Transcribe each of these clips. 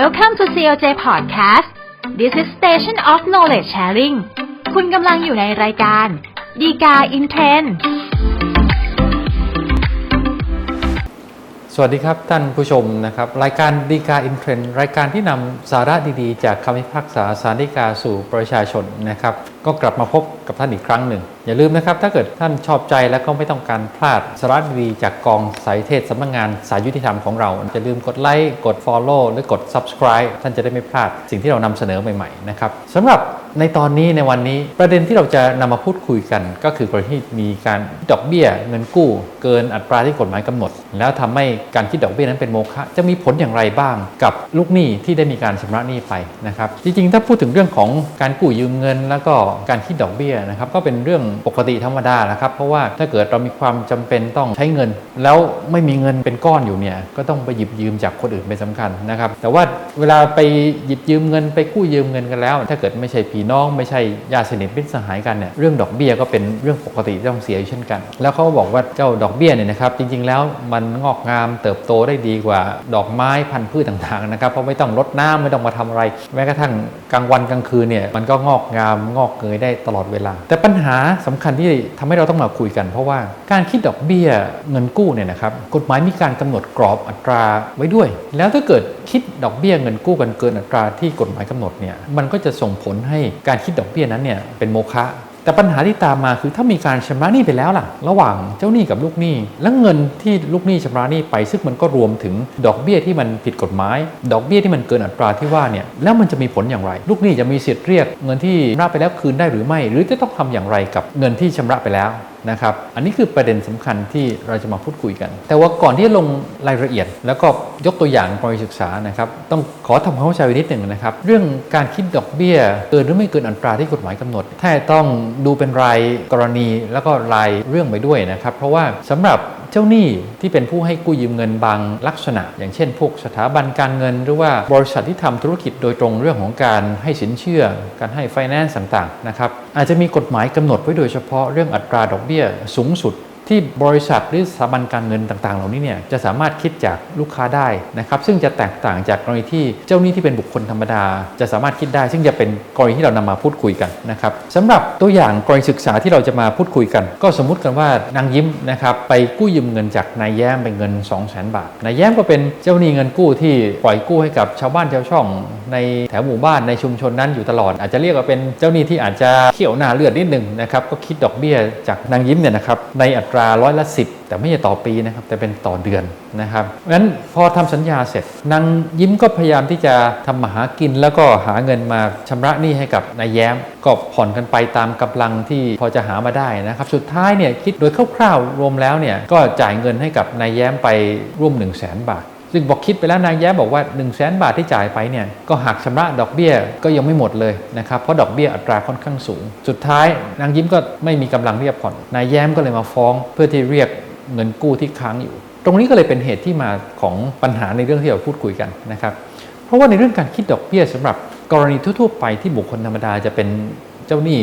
Welcome to CLJ Podcast This is Station of Knowledge Sharing คุณกำลังอยู่ในรายการดีกาอินเทรนสวัสดีครับท่านผู้ชมนะครับ รายการดีกาอินเทรนรายการที่นำสาระดีๆ จากคำพิพากษาสารดีกาสู่ประชาชนนะครับ ก็กลับมาพบกับท่านอีกครั้งหนึ่ง อย่าลืมนะครับ ถ้าเกิดท่านชอบใจและก็ไม่ต้องการพลาดสาระดีจากกองสายเทศสำนักงานสายยุติธรรมของเราอย่าลืมกดไลค์กด Follow หรือกด Subscribe ท่านจะได้ไม่พลาดสิ่งที่เรานำเสนอใหม่ๆนะครับสำหรับในตอนนี้ในวันนี้ประเด็นที่เราจะนำมาพูดคุยกัน ก็คือกรณีที่มีการดอกเบี้ยเงินกู้ เกินอัตราที่กฎหมายกำหนด แล้วทำให้การคิดดอกเบี้ยนั้นเป็นโมฆะจะมีผลอย่างไรบ้างกับลูกหนี้ที่ได้มีการชำระหนี้ไปนะครับจริงๆ ถ้าพูดถึงเรื่องของการกู้ยืมเงิน แล้วก็การคิดดอกเบี้ยนะครับก็เป็นเรื่องปกติธรรมดานะครับ เพราะว่าถ้าเกิดเรามีความจำเป็นต้องใช้เงิน แล้วไม่มีเงินเป็นก้อนอยู่เนี่ยก็ต้องไปหยิบยืมจากคนอื่นเป็นสำคัญนะครับ แต่ว่าเวลาไปหยิบยืมเงินไปกู้ยืมเงินกันแล้ว ถ้าเกิดไม่ใช่พี่น้องไม่ใช่ญาติสนิทมิตรสหายกันเนี่ยเรื่องดอกเบี้ยก็เป็นเรื่องปกติที่ต้องเสียอยู่เช่นกัน แล้วเขาบอกว่าเจ้าดอกเบี้ยเนี่ยนะครับจริงๆแล้วมันงอกงามเติบโตได้ดีกว่าดอกไม้พันธุ์พืชต่างๆนะครับเพราะไม่ต้องรดน้ำไม่ต้องมาทำอะไร แม้กระทั่งกลางวันกลางคืนเนี่ยมันก็งอกงามงอกเยได้ตลอดเวลา แต่ปัญหาสำคัญที่ทำให้เราต้องมาคุยกัน เพราะว่าการคิดดอกเบี้ยเงินกู้เนี่ยนะครับกฎหมายมีการกำหนดกรอบอัตราไว้ด้วย แล้วถ้าเกิดคิดดอกเบี้ยเงินกู้กันเกินอัตราที่กฎหมายกำหนดเนี่ยมันก็จะส่งผลให้การคิดดอกเบี้ยนั้นเนี่ยเป็นโมฆะ แต่ปัญหาที่ตามมาคือถ้ามีการชำระหนี้ไปแล้วล่ะ ระหว่างเจ้าหนี้กับลูกหนี้ แล้วเงินที่ลูกหนี้ชำระหนี้ไป ซึ่งมันก็รวมถึงดอกเบี้ยที่มันผิดกฎหมาย ดอกเบี้ยที่มันเกินอัตราที่ว่าเนี่ยแล้วมันจะมีผลอย่างไร ลูกหนี้จะมีสิทธิ์เรียก เงินที่ชำระไปแล้วคืนได้หรือไม่ หรือจะต้องทำอย่างไรกับเงินที่ชำระไปแล้ว นะครับ อันนี้คือประเด็นสำคัญที่เราจะมาพูดคุยกัน แต่ว่าก่อนที่จะลงรายละเอียด แล้วก็ยกตัวอย่างกรณีศึกษานะครับ ต้องขอทำความเข้าใจไว้นิดหนึ่งนะครับ เรื่องการคิดดอกเบี้ย เกินหรือไม่เกินอัตราที่กฎหมายกำหนดถ้าต้องดูเป็นรายกรณีแล้วก็รายเรื่องไปด้วยนะครับ เพราะว่าสำหรับ จ้าหนี้ที่เป็นผู้ให้กู้ยืมเงินบางลักษณะ อย่างเช่น พวกสถาบันการเงิน หรือว่าบริษัทที่ทำธุรกิจโดยตรงเรื่องของการให้สินเชื่อ การให้ไฟแนนซ์ต่างๆนะครับอาจจะมีกฎหมายกำหนดไว้โดยเฉพาะเรื่องอัตราดอกเบี้ยสูงสุด ที่บริษัทหรือสถาบันการเงินต่างๆ เหล่านี้เนี่ยจะสามารถคิดจากลูกค้าได้นะครับ ซึ่งจะแตกต่างจากกรณีที่เจ้าหนี้ที่เป็นบุคคลธรรมดา จะสามารถคิดได้ ซึ่งจะเป็นกรณีที่เรานำมาพูดคุยกันนะครับสำหรับตัวอย่างกรณีศึกษาที่เราจะมาพูดคุยกัน ก็สมมุติกันว่านางยิ้มนะครับไปกู้ยืมเงินจากนายแย้มเป็นเงิน 2 0 0 0 0 0 บาทนายแย้มก็เป็นเจ้าหนี้เงินกู้ที่ปล่อยกู้ให้กับชาวบ้านชาวช่อง ในแถวหมู่บ้านในชุมชนนั้นอยู่ตลอด อาจจะเรียกว่าเป็นเจ้าหนี้ที่อาจจะเขี่ยวหน้าเลือดนิดหนึ่งนะครับก็คิดดอกเบี้ยจากนางยิ้มเนี่ยนะครับในอัตราราร้อยละ10แต่ไม่ใช่ต่อปีนะครับ แต่เป็นต่อเดือนนะครับงั้นพอทำสัญญาเสร็จนางยิ้มก็พยายามที่จะทำมาหากินแล้วก็หาเงินมาชำระหนี้ให้กับนายแย้ม ก็ผ่อนกันไปตามกำลังที่พอจะหามาได้นะครับ สุดท้ายเนี่ยคิดโดยคร่าวๆรวมแล้วเนี่ยก็จ่ายเงินให้กับนายแย้มไปร่วม 1 0 0 0 0แบาท ซึ่งบอกคิดไปแล้วนางแย้มบอกว่า1 0 0 0 0แสนบาทที่จ่ายไปเนี่ยก็หักชำระดอกเบี้ยก็ยังไม่หมดเลยนะครับเพราะดอกเบี้ยอัตราค่อนข้างสูง สุดท้ายนางยิ้มก็ไม่มีกำลังที่จะผ่อนนายแย้มก็เลยมาฟ้องเพื่อที่เรียกเงินกู้ที่ค้างอยู่ ตรงนี้ก็เลยเป็นเหตุที่มาของปัญหาในเรื่องที่เราพูดคุยกันนะครับเพราะว่าในเรื่องการคิดดอกเบี้ยสำหรับกรณีทั่วๆไปที่บุคคลธรรมดาจะเป็นเจ้าหนี้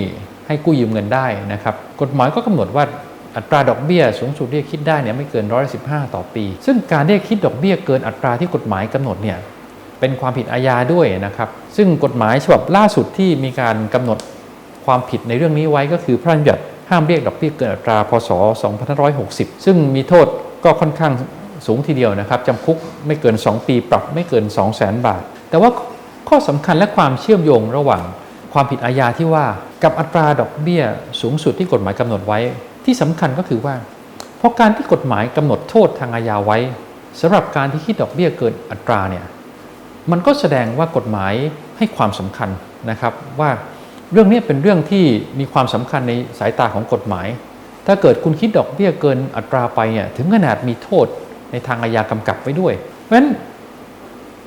ให้กู้ยืมเงินได้นะครับกฎหมายก็กำหนดว่า อัตราดอกเบี้ยสูงสุดที่คิดได้เนี่ยไม่เกินร้อยสิบห้าต่อปี ซึ่งการที่คิดดอกเบี้ยเกินอัตราที่กฎหมายกำหนดเนี่ยเป็นความผิดอาญาด้วยนะครับ ซึ่งกฎหมายฉบับล่าสุดที่มีการกำหนดความผิดในเรื่องนี้ไว้ก็คือพระราชบัญญัติห้ามเรียกดอกเบี้ยเกินอัตราพศ 2560 ซึ่งมีโทษก็ค่อนข้างสูงทีเดียวนะครับจำคุกไม่เกิน 2 ปีปรับไม่เกิน 2 0 0 0 0 0บาท แต่ว่าข้อสำคัญและความเชื่อมโยงระหว่างความผิดอาญาที่ว่ากับอัตราดอกเบี้ยสูงสุดที่กฎหมายกำหนดไว้ ที่สำคัญก็คือว่า เพราะการที่กฎหมายกำหนดโทษทางอาญาไว้สำหรับการที่คิดดอกเบี้ยเกินอัตราเนี่ยมันก็แสดงว่ากฎหมายให้ความสำคัญนะครับว่าเรื่องนี้เป็นเรื่องที่มีความสำคัญในสายตาของกฎหมาย ถ้าเกิดคุณคิดดอกเบี้ยเกินอัตราไปเนี่ยถึงขนาดมีโทษในทางอาญากำกับไว้ด้วย เพราะฉะนั้น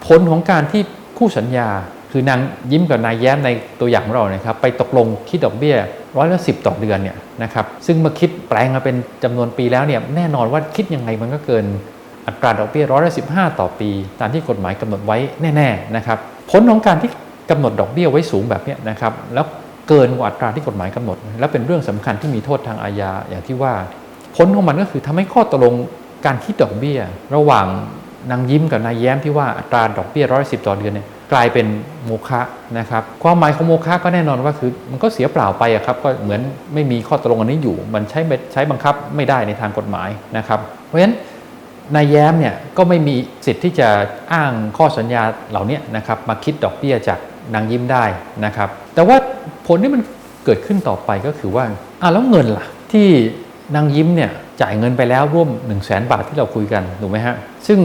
ผลของการที่คู่สัญญาคือนางยิ้มกับนายแย้มในตัวอย่างของเรานะครับ ไปตกลงคิดดอกเบี้ย ร้อยละสิต่อเดือนเนี่ยนะครับซึ่งเมื่อคิดแปลงมาเป็นจำนวนปีแล้วเนี่ยแน่นอนว่าคิดยังไงมันก็เกินอัตราดอกเบี้ยร้อยละสิต่อปี ตามที่กฎหมายกำหนดไว้แน่ๆนะครับผลของการที่กำหนดดอกเบี้ยไว้สูงแบบนี้นะครับแล้วเกินกว่าอัตราที่กฎหมายกำหนด และเป็นเรื่องสำคัญที่มีโทษทางอาญาอย่างที่ว่า ผลของมันก็คือทำให้ข้อตกลงการคิดดอกเบี้ย ระหว่างนางยิ้มกับนายแย้มที่ว่าอัตราดอกเบี้ยร้อยสิบต่อเดือนเนี่ย กลายเป็นโมฆะนะครับ ความหมายของโมฆะก็แน่นอนว่าคือมันก็เสียเปล่าไปอะครับก็เหมือนไม่มีข้อตกลงอันนี้อยู่ มันใช้ใช้บังคับไม่ได้ในทางกฎหมายนะครับ เพราะฉะนั้นนายแย้มเนี่ยก็ไม่มีสิทธิ์ที่จะอ้างข้อสัญญาเหล่านี้นะครับมาคิดดอกเบี้ยจากนางยิ้มได้นะครับ แต่ว่าผลที่มันเกิดขึ้นต่อไปก็คือว่าอะแล้วเงินล่ะที่นางยิ้มเนี่ยจ่ายเงินไปแล้วร่วม 1 0 0 0 0แสนบาทที่เราคุยกันถูกไหมฮะซึ่ง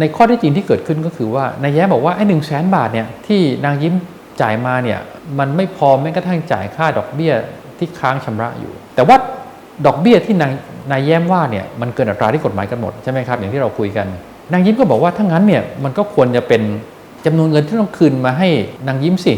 ในข้อท็จจริงที่เกิดขึ้นก็คือว่านายแย้มบอกว่าไอ้หนึ่งแสนบาทเนี่ยที่นางยิ้มจ่ายมาเนี่ยมันไม่พอแม้กระทั่งจ่ายค่าดอกเบี้ยที่ค้างชำระอยู่ แต่ว่าดอกเบี้ยที่นางนายแย้มว่าเนี่ยมันเกินอัตราที่กฎหมายกำหนดใช่ไหมครับอย่างที่เราคุยกัน นางยิ้มก็บอกว่าถ้างั้นเนี่ยมันก็ควรจะเป็นจำนวนเงินที่ต้องคืนมาให้นางยิ้มสิ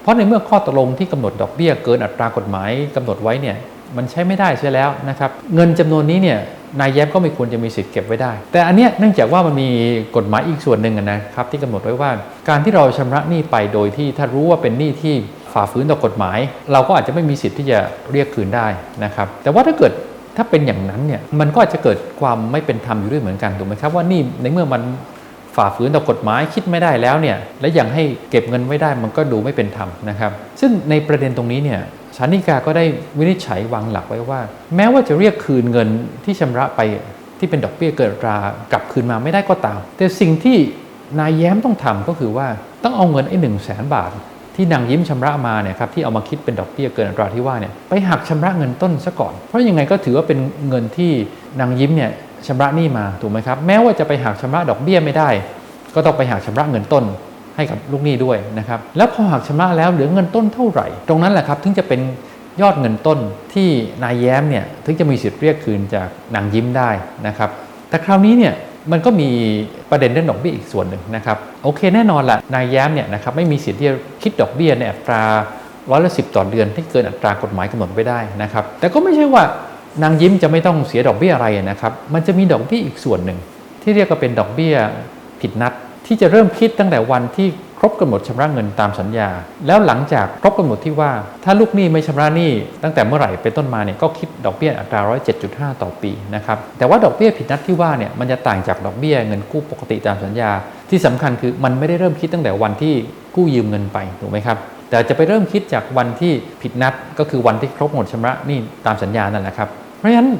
เพราะในเมื่อข้อตกลงที่กำหนดดอกเบี้ยเกินอัตรากฎหมายกำหนดไว้เนี่ย มันใช้ไม่ได้ใช่แล้วนะครับเงินจำนวนนี้เนี่ยนายแย้มก็ไม่ควรจะมีสิทธิ์เก็บไว้ได้ แต่อันเนี้ยเนื่องจากว่ามันมีกฎหมายอีกส่วนหนึ่งนะครับที่กำหนดไว้ว่า การที่เราชำระหนี้ไปโดยที่ถ้ารู้ว่าเป็นหนี้ที่ฝ่าฝืนต่อกฎหมาย เราก็อาจจะไม่มีสิทธิ์ที่จะเรียกคืนได้นะครับแต่ว่าถ้าเกิดถ้าเป็นอย่างนั้นเนี่ยมันก็อาจจะเกิดความไม่เป็นธรรมอยู่ด้วยเหมือนกันถูกไหมครับว่านี่ในเมื่อมันฝ่าฝืนต่อกฎหมายคิดไม่ได้แล้วเนี่ยและยังให้เก็บเงินไว้ได้มันก็ดูไม่เป็นธรรมนะครับ ซึ่งในประเด็นตรงนี้เนี่ย ศาลฎีกาก็ได้วินิจฉัยวางหลักไว้ว่า แม้ว่าจะเรียกคืนเงินที่ชำระไปที่เป็นดอกเบี้ยเกินอัตรากลับคืนมาไม่ได้ก็ตาม แต่สิ่งที่นายแย้มต้องทำก็คือว่าต้องเอาเงินไอ้หนึ่งแสนบาท ที่นางยิ้มชำระมาเนี่ยครับที่เอามาคิดเป็นดอกเบี้ยเกินอัตราที่ว่าเนี่ยไปหักชำระเงินต้นซะก่อน เพราะยังไงก็ถือว่าเป็นเงินที่นางยิ้มเนี่ยชำระหนี้มาถูกไหมครับ แม้ว่าจะไปหักชำระดอกเบี้ยไม่ได้ ก็ต้องไปหักชำระเงินต้น ให้กับลูกหนี้ด้วยนะครับ แล้วพอหักชำระแล้วเหลือเงินต้นเท่าไหร่ ตรงนั้นแหละครับถึงจะเป็นยอดเงินต้นที่นายแย้มเนี่ยถึงจะมีสิทธิ์เรียกคืนจากนางยิ้มได้นะครับ แต่คราวนี้เนี่ยมันก็มีประเด็นเรื่องดอกเบี้ยอีกส่วนหนึ่งนะครับโอเคแน่นอนละนายแย้มเนี่ยนะครับไม่มีสิทธิ์ที่จะคิดดอกเบี้ยในอัตราร้อยละสิต่อเดือนที่เกินอัตรากฎหมายกำหนดไว้ได้นะครับแต่ก็ไม่ใช่ว่านางยิ้มจะไม่ต้องเสียดอกเบี้ยอะไรนะครับ มันจะมีดอกเบี้ยอีกส่วนหนึ่ง ที่เรียกว่าเป็นดอกเบี้ยผิดนัด ที่จะเริ่มคิดตั้งแต่วันที่ครบกำหนดชำระเงินตามสัญญา แล้วหลังจากครบกำหนดที่ว่า ถ้าลูกหนี้ไม่ชำระหนี้ตั้งแต่เมื่อไหร่เป็นต้นมาเนี่ยก็คิดดอกเบี้ยอัตราร้อยเจ็ดจุดห้าต่อปีนะครับแต่ว่าดอกเบี้ยผิดนัดที่ว่าเนี่ยมันจะต่างจากดอกเบี้ยเงินกู้ปกติตามสัญญา ที่สำคัญคือมันไม่ได้เริ่มคิดตั้งแต่วันที่กู้ยืมเงินไปถูกไหมครับแต่จะไปเริ่มคิดจากวันที่ผิดนัดก็คือวันที่ครบกำหนดชำระหนี้ตามสัญญานั่นแหละครับ เพราะฉะนั้น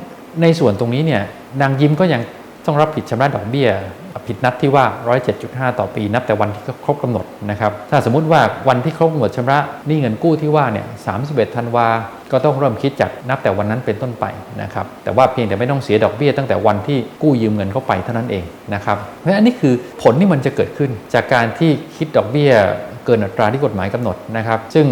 ในส่วนตรงนี้เนี่ยนางยิ้มก็ยังต้องรับผิดชำระดอกเบี้ย ผิดนัดที่ว่า 107.5 ต่อปี นับแต่วันที่ครบกำหนดนะครับถ้าสมมุติว่าวันที่ครบกำหนดชำระหนี้เงินกู้ที่ว่าเนี่ย 31 ธันวาก็ต้องเริ่มคิดจากนับแต่วันนั้นเป็นต้นไปนะครับแต่ว่าเพียงแต่ไม่ต้องเสียดอกเบี้ยตั้งแต่วันที่กู้ยืมเงินเข้าไปเท่านั้นเองนะครับเพราะฉะนั้นอันนี้คือผลที่มันจะเกิดขึ้นจากการที่คิดดอกเบี้ยเกินอัตราที่กฎหมายกำหนดนะครับ ซึ่ง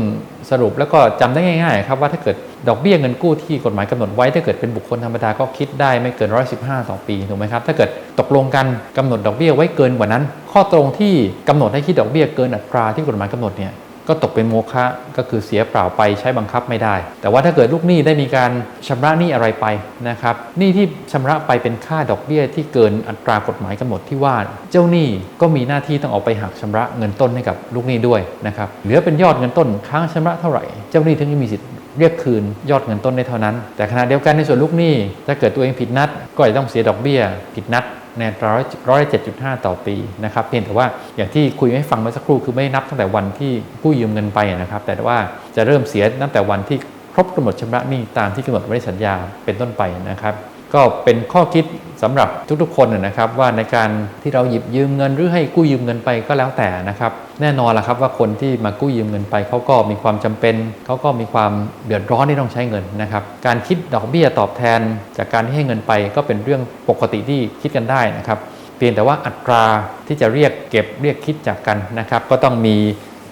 สรุปแล้วก็จำได้ง่ายๆครับว่าถ้าเกิดดอกเบี้ยเงินกู้ที่กฎหมายกำหนดไว้ถ้าเกิดเป็นบุคคลธรรมดาก็คิดได้ไม่เกิน 115 ต่อปีถูกไหมครับถ้าเกิดตกลงกันกำหนดหนดดอกเบี้ยไว้เกินกว่านั้น ข้อตรงที่กำหนดให้คิดดอกเบี้ยเกินอัตราที่กฎหมายกำหนดเนี่ยก็ตกเป็นโมฆะก็คือเสียเปล่าไปใช้บังคับไม่ได้ แต่ว่าถ้าเกิดลูกหนี้ได้มีการชำระหนี้อะไรไปนะครับหนี้ที่ชำระไปเป็นค่าดอกเบี้ยที่เกินอัตรากฎหมายกำหนดที่ว่าเจ้าหนี้ก็มีหน้าที่ต้องเอาไปหักชำระเงินต้นให้กับลูกหนี้ด้วยนะครับเหลือเป็นยอดเงินต้นค้างชำระเท่าไหร่ เจ้าหนี้ถึงจะมีสิทธิ์เรียกคืนยอดเงินต้นได้เท่านั้น แต่ขณะเดียวกันในส่วนลูกหนี้ถ้าเกิดตัวเองผิดนัด ก็จะต้องเสียดอกเบี้ยผิดนัด ในร้อยร้อยเจ็ดจุดห้าต่อปีนะครับเพียงแต่ว่าอย่างที่คุยให้ฟังเมื่อสักครู่คือไม่นับตั้งแต่วันที่ผู้ยืมเงินไปนะครับ แต่ว่าจะเริ่มเสียตั้งแต่วันที่ครบกำหนดชำระหนี้ตามที่กำหนดไว้ในสัญญาเป็นต้นไปนะครับ ก็เป็นข้อคิดสำหรับทุกๆคนนะครับ ว่าในการที่เราหยิบยืมเงินหรือให้กู้ยืมเงินไปก็แล้วแต่นะครับ แน่นอนละครับว่าคนที่มากู้ยืมเงินไปเขาก็มีความจำเป็นเขาก็มีความเดือดร้อนที่ต้องใช้เงินนะครับ การคิดดอกเบี้ยตอบแทน จากการที่ให้เงินไปก็เป็นเรื่องปกติที่คิดกันได้นะครับ เพียงแต่ว่าอัตราที่จะเรียกเก็บเรียกคิดจากกันนะครับ ก็ต้องมี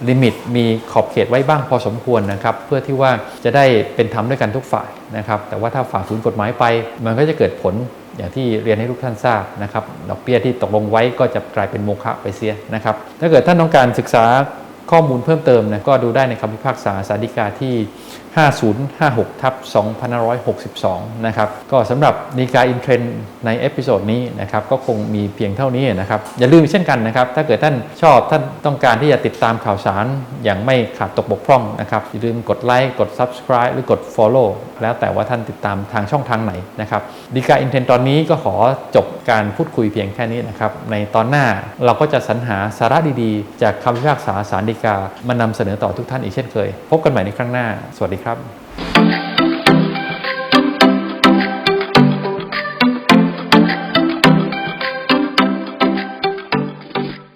ลิมิตมีขอบเขตไว้บ้างพอสมควรนะครับ เพื่อที่ว่าจะได้เป็นธรรมด้วยกันทุกฝ่ายนะครับ แต่ว่าถ้าฝ่าฝืนกฎหมายไป มันก็จะเกิดผลอย่างที่เรียนให้ทุกท่านทราบนะครับดอกเบี้ยที่ตกลงไว้ก็จะกลายเป็นโมฆะไปเสียนะครับ ถ้าเกิดท่านต้องการศึกษาข้อมูลเพิ่มเติมนะก็ดูได้ในคำพิพากษาสาริกาที่ 5056ทับ2562 นะครับ ก็สำหรับดีกาอินเทรนในเอพิโซดนี้นะครับ ก็คงมีเพียงเท่านี้นะครับ อย่าลืมเช่นกันนะครับ ถ้าเกิดท่านชอบท่านต้องการที่จะติดตามข่าวสารอย่างไม่ขาดตกบกพร่องนะครับ อย่าลืมกดไลค์กด Subscribe หรือกด Follow แล้วแต่ว่าท่านติดตามทางช่องทางไหนนะครับดีกาอินเทนตอนนี้ก็ขอจบการพูดคุยเพียงแค่นี้นะครับ ในตอนหน้าเราก็จะสรรหาสาระดีๆ จากคำพิพากษาสารดีกามานำเสนอต่อทุกท่านอีกเช่นเคย พบกันใหม่ในครั้งหน้า สวัสดีครับครับ